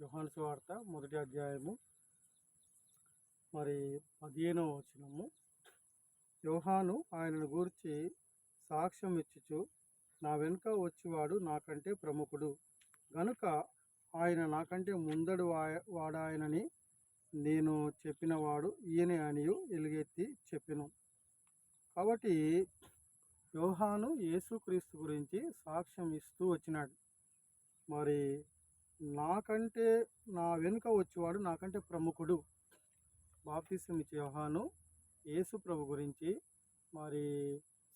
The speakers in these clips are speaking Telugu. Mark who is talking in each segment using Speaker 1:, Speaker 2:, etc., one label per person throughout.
Speaker 1: యుహాన్ వార్త మొదటి అధ్యాయము మరి పదిహేనవ వచనము. యోహాను ఆయనను గూర్చి సాక్ష్యం ఇచ్చుచు నా వెనుక వచ్చేవాడు నాకంటే ప్రముఖుడు. గనుక ఆయన నాకంటే ముందడు వా- వాడాయనని నేను చెప్పినవాడు ఈయనే అనియు ఎలుగెత్తి చెప్పిను. కాబట్టి యోహాను యేసుక్రీస్తు గురించి సాక్ష్యం ఇస్తూ వచ్చినాడు. మరి నాకంటే నా వెనుక వచ్చేవాడు నాకంటే ప్రముఖుడు. బాప్తిసం ఇచ్చే యోహాను యేసు ప్రభు గురించి మరి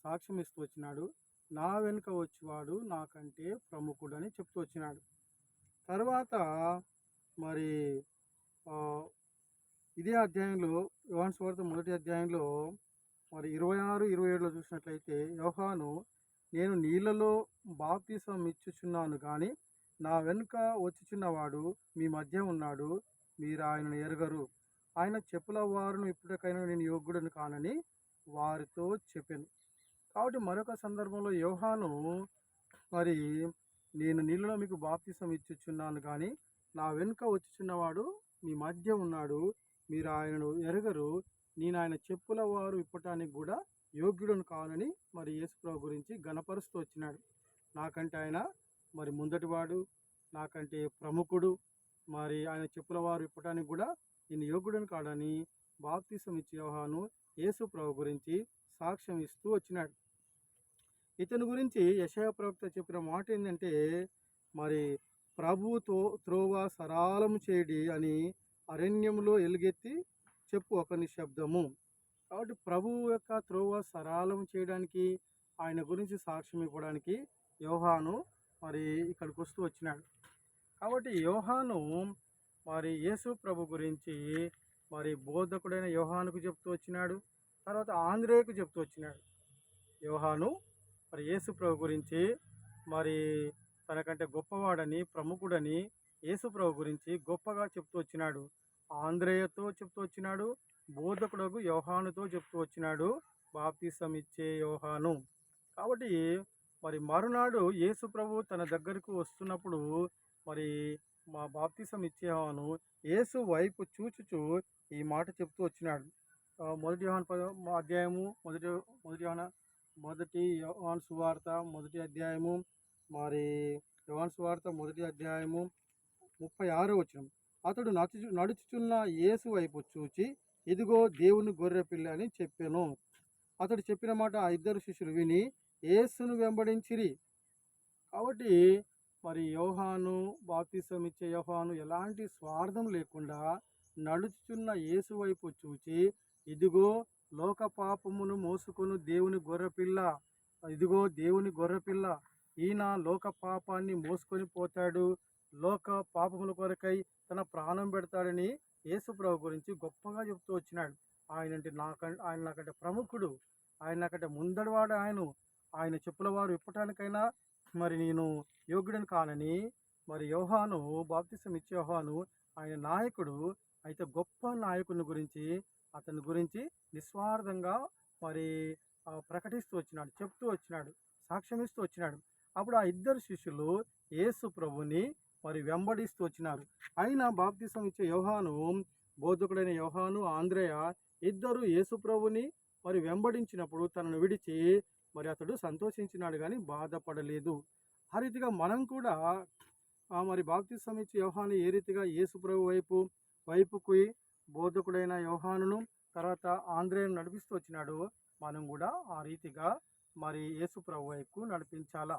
Speaker 1: సాక్ష్యం ఇస్తూ వచ్చినాడు. నా వెనుక వచ్చేవాడు నాకంటే ప్రముఖుడు అని చెప్తూ వచ్చినాడు. తర్వాత మరి ఇదే అధ్యాయంలో యోహాన్ స్వార్థ మొదటి అధ్యాయంలో మరి ఇరవై ఆరు ఇరవై ఏడులో చూసినట్లయితే యోహాను నేను నీళ్ళలో బాప్తిసం ఇచ్చుచున్నాను కానీ నా వెనుక వచ్చుచున్నవాడు మీ మధ్య ఉన్నాడు మీరు ఆయనను ఎరగరు. ఆయన చెప్పుల వారును ఇప్పటికైనా నేను యోగ్యుడను కానని వారితో చెప్పాను. కాబట్టి మరొక సందర్భంలో యోహాను మరి నేను నీళ్ళలో మీకు బాప్తిసం ఇచ్చుచున్నాను కానీ నా వెనుక వచ్చుచున్నవాడు మీ మధ్య ఉన్నాడు మీరు ఆయనను ఎరగరు నేను ఆయన చెప్పుల వారు ఇప్పటానికి కూడా యోగ్యుడను కానని మరి యేసుప్రభు గురించి గణపరుస్తూ వచ్చినాడు. నాకంటే ఆయన మరి ముందటివాడు నాకంటే ప్రముఖుడు. మరి ఆయన చెప్పుల వారు ఇప్పటానికి కూడా నేను యోగుడని కాడని బాప్తిసం ఇచ్చే యోహాను యేసు ప్రభు గురించి సాక్ష్యం ఇస్తూ వచ్చినాడు. ఇతని గురించి యశయ ప్రవక్త చెప్పిన మాట ఏంటంటే మరి ప్రభుతో త్రోవ సరాలము చేయడి అని అరణ్యంలో ఎలుగెత్తి చెప్పు ఒక నిశ్శబ్దము. కాబట్టి ప్రభువు యొక్క త్రోవ సరాలం చేయడానికి ఆయన గురించి సాక్ష్యం ఇవ్వడానికి యోహాను మరి ఇక్కడికి వస్తూ వచ్చినాడు. కాబట్టి యోహాను మరి యేసు ప్రభు గురించి మరి బోధకుడైన యోహానుకు చెప్తూ వచ్చినాడు. తర్వాత ఆంధ్రేయకు చెప్తూ వచ్చినాడు. యోహాను మరి యేసు ప్రభు గురించి మరి తనకంటే గొప్పవాడని ప్రముఖుడని యేసు ప్రభు గురించి గొప్పగా చెప్తూ వచ్చినాడు. ఆంధ్రేయతో చెప్తూ వచ్చినాడు. బోధకుడకు యోహానుతో చెప్తూ వచ్చినాడు. బాప్తిసం ఇచ్చే యోహాను. కాబట్టి మరి మరునాడు యేసు ప్రభు తన దగ్గరకు వస్తున్నప్పుడు మరి మా బాప్తిసం ఇచ్చేవాను. యేసు వైపు చూచుచు ఈ మాట చెప్తూ వచ్చినాడు. మొదటి యోహాన్ పద- మా అధ్యాయము మొదటి మొదటి యోహాన మొదటి యోహాన్ సువార్త మొదటి అధ్యాయము మరి యోహాన్ సువార్త మొదటి అధ్యాయము ముప్పై ఆరో వచ్చిన అతడు నడుచు నడుచుచున్న యేసు వైపు చూచి ఇదిగో దేవుని గొర్రె పిల్ల అని చెప్పాను. అతడు చెప్పిన మాట ఆ ఇద్దరు శిష్యులు విని యేసును వెంబడించిరి. కాబట్టి మరి యోహాను బాప్తిసం ఇచ్చే యోహాను ఎలాంటి స్వార్థం లేకుండా నడుచుచున్న యేసు వైపు చూచి ఇదిగో లోక పాపమును మోసుకొను దేవుని గొర్రెపిల్ల. ఇదిగో దేవుని గొర్రెపిల్ల ఈయన లోక పాపాన్ని మోసుకొని పోతాడు. లోక పాపముల కొరకై తన ప్రాణం పెడతాడని యేసుప్రభు గురించి గొప్పగా చెప్తూ వచ్చినాడు. ఆయన అంటే నాకంటే ఆయన నాకంటే ప్రముఖుడు. ఆయన నాకంటే ముందడివాడు ఆయన ఆయన చెప్పుల వారు ఇప్పటానికైనా మరి నేను యోగ్యుడని కానని మరి యోహాను బాప్తిసం ఇచ్చే యోహాను ఆయన నాయకుడు అయితే గొప్ప నాయకుని గురించి అతని గురించి నిస్వార్థంగా మరి ప్రకటిస్తూ వచ్చినాడు చెప్తూ వచ్చినాడు సాక్ష్యం ఇస్తూ వచ్చినాడు. అప్పుడు ఆ ఇద్దరు శిష్యులు యేసు ప్రభుని మరి వెంబడిస్తూ వచ్చినారు. అయినా బాప్తిసం ఇచ్చే యోహాను బోధకుడైన యోహాను ఆంధ్రేయ ఇద్దరు యేసు ప్రభుని మరి వెంబడించినప్పుడు తనను విడిచి మరి అతడు సంతోషించినాడు కానీ బాధపడలేదు. ఆ రీతిగా మనం కూడా మరి బాప్తిసం ఇచ్చే యోహాను ఏ రీతిగా యేసుప్రభు వైపు వైపుకి బోధకుడైన యోహానును తర్వాత ఆంధ్రేయును నడిపిస్తూ వచ్చినాడు మనం కూడా ఆ రీతిగా మరి యేసుప్రభు వైపు నడిపించాలా.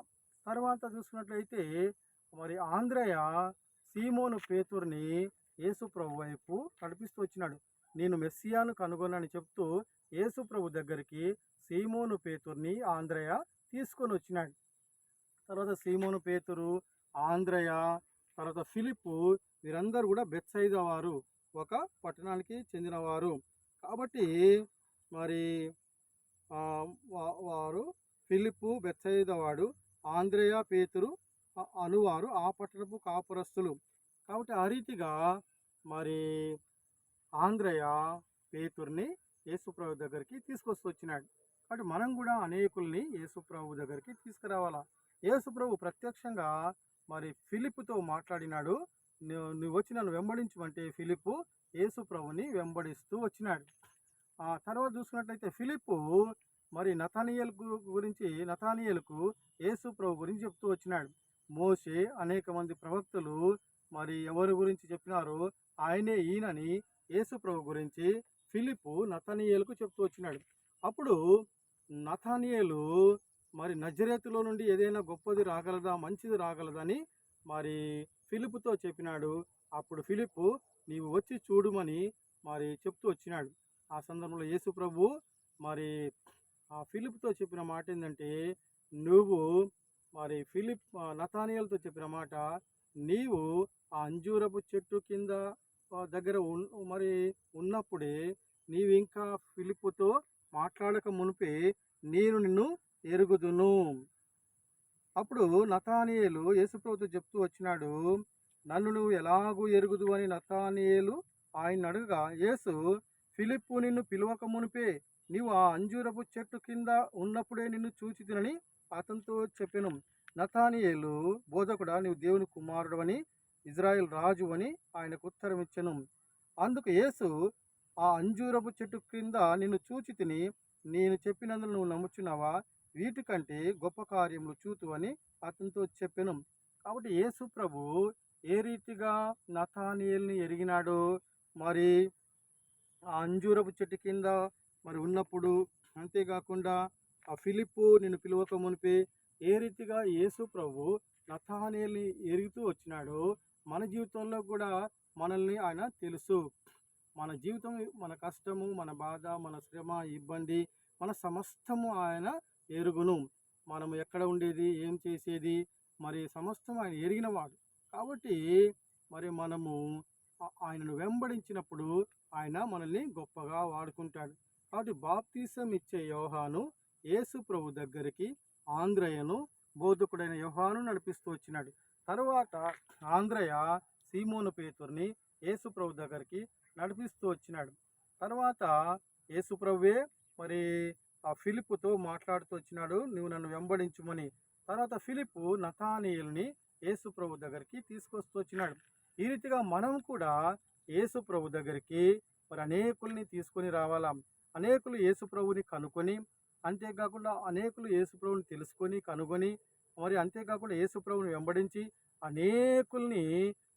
Speaker 1: తర్వాత చూసుకున్నట్లయితే మరి ఆంధ్రయ సీమోను పేతుర్ని యేసుప్రభు వైపు నడిపిస్తూ వచ్చినాడు. నేను మెస్సియాను కనుగొనని చెప్తూ యేసుప్రభు దగ్గరికి సీమోను పేతుర్ని ఆంధ్రయ తీసుకొని వచ్చినాడు. తర్వాత సీమోను పేతురు ఆంధ్రయ తర్వాత ఫిలిప్పు వీరందరూ కూడా బెత్సైద వారు ఒక పట్టణానికి చెందినవారు. కాబట్టి మరి వారు ఫిలిప్పు బెత్సైదవాడు ఆంధ్రేయ పేతురు అనువారు ఆ పట్టణపు కాపురస్తులు. కాబట్టి ఆ రీతిగా మరి ఆంధ్రయ పేతుర్ని యేసుప్రభు దగ్గరికి తీసుకొస్తూ వచ్చినాడు. కాబట్టి మనం కూడా అనేకుల్ని యేసుప్రభు దగ్గరికి తీసుకురావాలా? యేసుప్రభు ప్రత్యక్షంగా మరి ఫిలిప్తో మాట్లాడినాడు. నువ్వు నువ్వు వచ్చి నన్ను వెంబడించమంటే ఫిలిప్పు యేసుప్రభుని వెంబడిస్తూ వచ్చినాడు. ఆ తర్వాత చూసుకున్నట్లయితే ఫిలిప్పు మరి నతానియల్ గురించి నతానియల్కు యేసుప్రభు గురించి చెప్తూ వచ్చినాడు. మోసే అనేక మంది ప్రవక్తలు మరి ఎవరి గురించి చెప్పినారో ఆయనే ఈయనని యేసుప్రభు గురించి ఫిలిప్పు నతానియేలుకు చెప్తూ వచ్చినాడు. అప్పుడు నథానియలు మరి నజరేతులో నుండి ఏదైనా గొప్పది రాగలదా మంచిది రాగలదని మరి ఫిలిప్తో చెప్పినాడు. అప్పుడు ఫిలిప్ నీవు వచ్చి చూడుమని మరి చెప్తూ వచ్చినాడు. ఆ సందర్భంలో యేసు ప్రభు మరి ఆ ఫిలిప్తో చెప్పిన మాట ఏంటంటే నువ్వు మరి ఫిలిప్ ఆ, నతానియల్తో చెప్పిన మాట నీవు ఆ అంజూరపు చెట్టు కింద దగ్గర ఉన్ మరి ఉన్నప్పుడే నీవు ఇంకా ఫిలిప్తో మాట్లాడక మునిపే నేను నిన్ను ఎరుగుదును. అప్పుడు నతానియేలు యేసుప్రభుతో చెప్తూ వచ్చినాడు నన్ను నువ్వు ఎలాగూ ఎరుగుదు అని నతానియేలు ఆయన అడగగా యేసు ఫిలిప్పు నిన్ను పిలవక మునిపే నీవు ఆ అంజూరపు చెట్టు కింద ఉన్నప్పుడే నిన్ను చూచి తినని అతనితో చెప్పాను. నతానియేలు బోధకుడా నీవు దేవుని కుమారుడు అని ఇజ్రాయెల్ రాజు అని ఆయనకు ఉత్తరం ఇచ్చెను అందుకు యేసు ఆ అంజూరపు చెట్టు కింద నిన్ను చూచి తిని నేను చెప్పినందుకు నువ్వు నమ్ముచున్నావా? వీటికంటే గొప్ప కార్యములు చూతు అని అతనితో చెప్పాను. కాబట్టి యేసు ప్రభు ఏ రీతిగా నతానియల్ని ఎరిగినాడో మరి ఆ అంజూరపు చెట్టు కింద మరి ఉన్నప్పుడు అంతేకాకుండా ఆ ఫిలిప్పు నేను పిలువక మునిపే ఏ రీతిగా యేసు ప్రభు నతానియల్ని ఎరుగుతూ వచ్చినాడో మన జీవితంలో కూడా మనల్ని ఆయన తెలుసు. మన జీవితం మన కష్టము మన బాధ మన శ్రమ ఇబ్బంది మన సమస్తము ఆయన ఎరుగును. మనము ఎక్కడ ఉండేది ఏం చేసేది? మరి సమస్తం ఆయన ఎరిగినవాడు. కాబట్టి మరి మనము ఆయనను వెంబడించినప్పుడు ఆయన మనల్ని గొప్పగా వాడుకుంటాడు. కాబట్టి బాప్తీసం ఇచ్చే యోహాను యేసు ప్రభు దగ్గరికి ఆంధ్రయను బోధకుడైన యోహాను నడిపిస్తూ వచ్చినాడు. తరువాత ఆంధ్రయ సీమోను పేతుర్ని యేసు ప్రభు దగ్గరికి నడిపిస్తూ వచ్చినాడు. తర్వాత యేసుప్రవ్వే మరి ఆ ఫిలిప్తో మాట్లాడుతూ వచ్చినాడు. నువ్వు నన్ను వెంబడించుమని. తర్వాత ఫిలిప్ నతానీయుల్ని యేసుప్రభు దగ్గరికి తీసుకొస్తూ వచ్చినాడు. ఈ రీతిగా మనం కూడా యేసుప్రభు దగ్గరికి మరి అనేకుల్ని తీసుకొని రావాలా. అనేకులు యేసుప్రభుని కనుకొని అంతేకాకుండా అనేకులు యేసుప్రభుని తెలుసుకొని కనుగొని మరి అంతేకాకుండా యేసుప్రభుని వెంబడించి అనేకుల్ని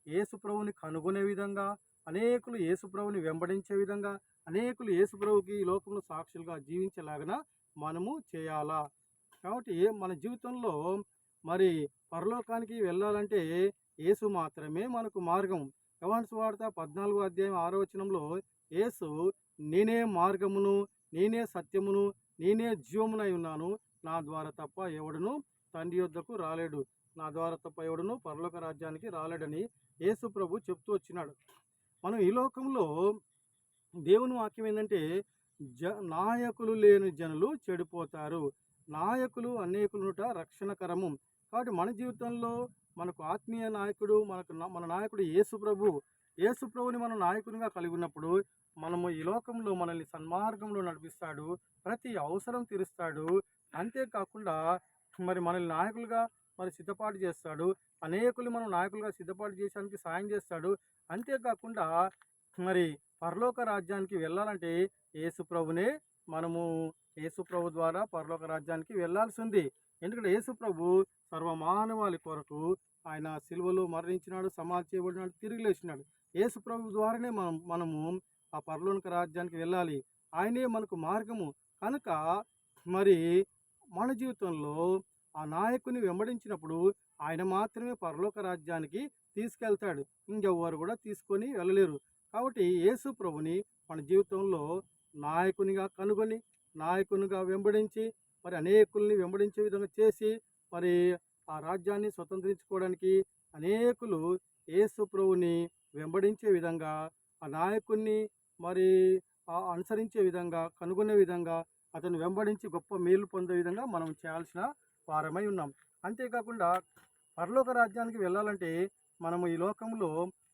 Speaker 1: యేసుప్రభుని కనుగొనే విధంగా అనేకులు యేసుప్రభుని వెంబడించే విధంగా అనేకులు యేసుప్రభుకి ఈ లోకంలో సాక్షులుగా జీవించేలాగా మనము చేయాలా? కాబట్టి ఏ- మన జీవితంలో మరి పరలోకానికి వెళ్ళాలంటే యేసు మాత్రమే మనకు మార్గం. యవాన్స్ వార్త పద్నాలుగు అధ్యాయం ఆరవచనంలో యేసు నేనే మార్గమును నేనే సత్యమును నేనే జీవమునై ఉన్నాను. నా ద్వారా తప్ప ఎవడును తండ్రి యొద్దకు రాలేడు. నా ద్వారా తప్ప ఎవడును పరలోక రాజ్యానికి రాలేడని యేసు ప్రభు చెప్తూ వచ్చినాడు. మనం ఈ లోకంలో దేవుని వాక్యం ఏంటంటే జ నాయకులు లేని జనులు చెడిపోతారు. నాయకులు అనేకులుట రక్షణకరము. కాబట్టి మన జీవితంలో మనకు ఆత్మీయ నాయకుడు మనకు మన నాయకుడు యేసు ప్రభు. యేసు ప్రభుని మనం నాయకునిగా కలిగి ఉన్నప్పుడు మనము ఈ లోకంలో మనల్ని సన్మార్గంలో నడిపిస్తాడు ప్రతి అవసరం తీరుస్తాడు. అంతేకాకుండా మరి మనల్ని నాయకులుగా మరి సిద్ధపాటు చేస్తాడు. అనేకులు మనం నాయకులుగా సిద్ధపాటు చేయడానికి సాయం చేస్తాడు. అంతేకాకుండా మరి పరలోక రాజ్యానికి వెళ్ళాలంటే యేసు ప్రభునే మనము యేసు ప్రభు ద్వారా పరలోక రాజ్యానికి వెళ్ళాల్సి ఉంది. ఎందుకంటే యేసు ప్రభు సర్వమానవాళి కొరకు ఆయన సిలువలో మరణించినాడు సమాధి చేయబడినాడు తిరిగి లేచినాడు. యేసు ప్రభు ద్వారానే మనం మనము ఆ పరలోక రాజ్యానికి వెళ్ళాలి. ఆయనే మనకు మార్గము. కనుక మరి మన జీవితంలో ఆ నాయకుని వెంబడించినప్పుడు ఆయన మాత్రమే పరలోక రాజ్యానికి తీసుకెళ్తాడు. ఇంకెవ్వరు కూడా తీసుకొని వెళ్ళలేరు. కాబట్టి యేసు ప్రభుని మన జీవితంలో నాయకునిగా కనుగొని నాయకునిగా వెంబడించి మరి అనేకుల్ని వెంబడించే విధంగా చేసి మరి ఆ రాజ్యాన్ని స్వతంత్రించుకోవడానికి అనేకులు యేసు ప్రభుని వెంబడించే విధంగా ఆ నాయకుణ్ణి మరి అనుసరించే విధంగా కనుగొనే విధంగా అతను వెంబడించి గొప్ప మేలు పొందే విధంగా మనం చేయాల్సిన వారమై ఉన్నాం. అంతేకాకుండా పరలోక రాజ్యానికి వెళ్ళాలంటే మనము ఈ లోకంలో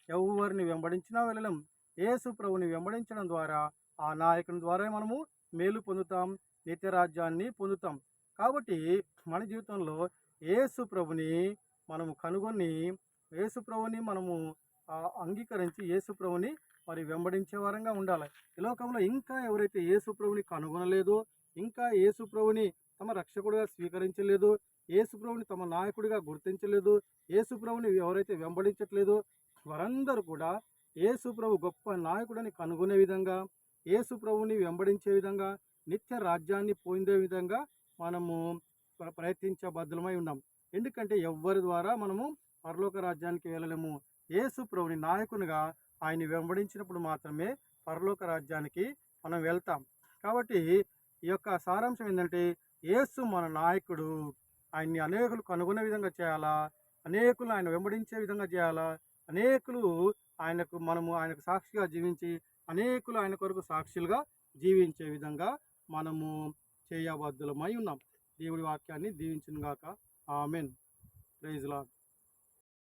Speaker 1: ఎవరిని వెంబడించినా వెళ్ళలేం. యేసు ప్రభుని వెంబడించడం ద్వారా ఆ నాయకుని ద్వారా మనము మేలు పొందుతాం నిత్య రాజ్యాన్ని పొందుతాం. కాబట్టి మన జీవితంలో యేసు ప్రభుని మనము కనుగొని యేసు ప్రభుని మనము అంగీకరించి అంగీకరించి యేసుప్రభుని మరి వెంబడించే వారంగా ఉండాలి. ఈ లోకంలో ఇంకా ఎవరైతే యేసుప్రభుని కనుగొనలేదో ఇంకా యేసుప్రభుని తమ రక్షకుడిగా స్వీకరించలేదు యేసుప్రభుని తమ నాయకుడిగా గుర్తించలేదు యేసుప్రభుని ఎవరైతే వెంబడించట్లేదు వారందరూ కూడా యేసుప్రభు గొప్ప నాయకుడని కనుగొనే విధంగా యేసుప్రభుని వెంబడించే విధంగా నిత్య రాజ్యాన్ని పొందే విధంగా మనము ప్ర- ఉన్నాం. ఎందుకంటే ఎవ్వరి ద్వారా మనము పరలోక రాజ్యానికి వెళ్ళలేము. యేసు ప్రభుని నాయకునిగా ఆయన వెంబడించినప్పుడు మాత్రమే పరలోక రాజ్యానికి మనం వెళ్తాం. కాబట్టి ఈ యొక్క సారాంశం ఏంటంటే యేసు మన నాయకుడు. ఆయన్ని అనేకులు కనుగొనే విధంగా చేయాలా? అనేకులు ఆయన వెంబడించే విధంగా చేయాలా? అనేకులు ఆయనకు మనము ఆయనకు సాక్షిగా జీవించి అనేకులు ఆయన కొరకు సాక్షులుగా జీవించే విధంగా మనము చేయబద్ధులమై ఉన్నాం. దేవుడి వాక్యాన్ని దీవించిన గాక ఆమెన్ ప్రైజ్లాడ్